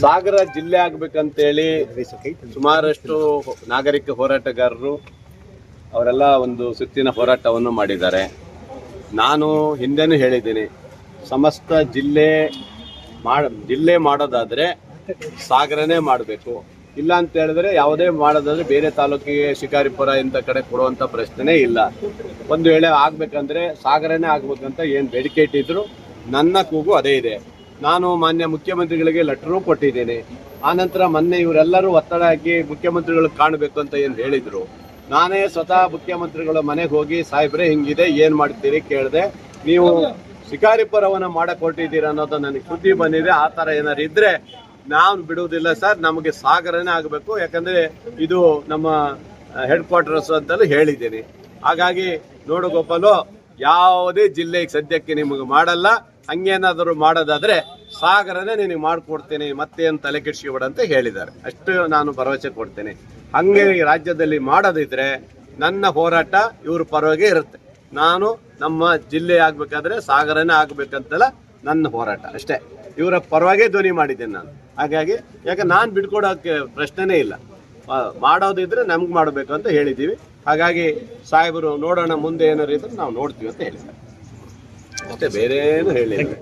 ಸಾಗರ ಜಿಲ್ಲೆ ಆಗ್ಬೇಕಂತೇಳಿ ಸುಮಾರಷ್ಟು ನಾಗರಿಕ ಹೋರಾಟಗಾರರು ಅವರೆಲ್ಲ ಒಂದು ಸುತ್ತಿನ ಹೋರಾಟವನ್ನು ಮಾಡಿದ್ದಾರೆ. ನಾನು ಹಿಂದೆನೂ ಹೇಳಿದ್ದೀನಿ, ಸಮಸ್ತ ಜಿಲ್ಲೆ ಮಾಡ, ಜಿಲ್ಲೆ ಮಾಡೋದಾದರೆ ಸಾಗರನೇ ಮಾಡಬೇಕು. ಇಲ್ಲ ಅಂತ ಹೇಳಿದ್ರೆ ಯಾವುದೇ ಮಾಡೋದಾದ್ರೆ ಬೇರೆ ತಾಲೂಕಿಗೆ ಶಿಕಾರಿಪುರ ಇಂಥ ಕಡೆ ಕೊಡುವಂಥ ಪ್ರಶ್ನೆನೇ ಇಲ್ಲ. ಒಂದು ವೇಳೆ ಆಗಬೇಕಂದ್ರೆ ಸಾಗರನೇ ಆಗ್ಬೇಕಂತ ಏನು ಬೇಡಿಕೆ ಇಟ್ಟಿದ್ರು, ನನ್ನ ಕೂಗು ಅದೇ ಇದೆ. ನಾನು ಮಾನ್ಯ ಮುಖ್ಯಮಂತ್ರಿಗಳಿಗೆ ಲೆಟರು ಕೊಟ್ಟಿದ್ದೇನೆ. ಆನಂತರ ಮೊನ್ನೆ ಇವರೆಲ್ಲರೂ ಒತ್ತಡ ಹಾಕಿ ಮುಖ್ಯಮಂತ್ರಿಗಳು ಕಾಣಬೇಕು ಅಂತ ಏನು ಹೇಳಿದ್ರು. ನಾನೇ ಸ್ವತಃ ಮುಖ್ಯಮಂತ್ರಿಗಳ ಮನೆಗೆ ಹೋಗಿ, ಸಾಹೇಬ್ರೆ, ಹಿಂಗಿದೆ, ಏನು ಮಾಡ್ತೀರಿ? ಕೇಳಿದೆ. ನೀವು ಶಿಕಾರಿಪುರವನ್ನು ಮಾಡಕ್ಕೆ ಹೊರಟಿದ್ದೀರಾ ಅನ್ನೋದು ನನಗೆ ಸುದ್ದಿ ಬಂದಿದೆ. ಆ ಥರ ಏನಾರು ಇದ್ದರೆ ನಾನು ಬಿಡುವುದಿಲ್ಲ ಸರ್. ನಮಗೆ ಸಾಗರನೇ ಆಗಬೇಕು. ಯಾಕಂದ್ರೆ ಇದು ನಮ್ಮ ಹೆಡ್ ಕ್ವಾರ್ಟರ್ಸ್ ಅಂತಲೂ ಹೇಳಿದ್ದೀನಿ. ಹಾಗಾಗಿ, ನೋಡು ಗೋಪಾಲು, ಯಾವುದೇ ಜಿಲ್ಲೆಗೆ ಸದ್ಯಕ್ಕೆ ನಿಮಗೆ ಮಾಡಲ್ಲ. ಹಂಗೇನಾದರೂ ಮಾಡೋದಾದ್ರೆ ಸಾಗರನೇ ನಿನಗೆ ಮಾಡಿಕೊಡ್ತೀನಿ ಮತ್ತೇನು ತಲೆ ಕೆಡಿಸ್ಕೊಬೇಡ ಅಂತ ಹೇಳಿದ್ದಾರೆ. ಅಷ್ಟು ನಾನು ಭರವಸೆ ಕೊಡ್ತೇನೆ. ಹಂಗೆ ರಾಜ್ಯದಲ್ಲಿ ಮಾಡೋದಿದ್ರೆ ನನ್ನ ಹೋರಾಟ ಇವ್ರ ಪರವಾಗಿ ಇರುತ್ತೆ. ನಾನು ನಮ್ಮ ಜಿಲ್ಲೆ ಆಗ್ಬೇಕಾದ್ರೆ ಸಾಗರನೇ ಆಗ್ಬೇಕಂತಲ್ಲ ನನ್ನ ಹೋರಾಟ ಅಷ್ಟೇ. ಇವರ ಪರವಾಗೇ ಧ್ವನಿ ಮಾಡಿದ್ದೇನೆ ನಾನು. ಹಾಗಾಗಿ ಯಾಕೆ ನಾನು ಬಿಟ್ಕೊಡೋಕ್ಕೆ ಪ್ರಶ್ನೆನೇ ಇಲ್ಲ. ಮಾಡೋದಿದ್ರೆ ನಮ್ಗೆ ಮಾಡಬೇಕು ಅಂತ ಹೇಳಿದ್ದೀವಿ. ಹಾಗಾಗಿ ಸಾಹೇಬರು ನೋಡೋಣ ಮುಂದೆ ಏನಾರು ಇದ್ರೆ ನಾವು ನೋಡ್ತೀವಿ ಅಂತ ಹೇಳಿದ್ದಾರೆ. ಅಷ್ಟೇ ಬೇರೆ ಹೇಳಿಲ್ಲ.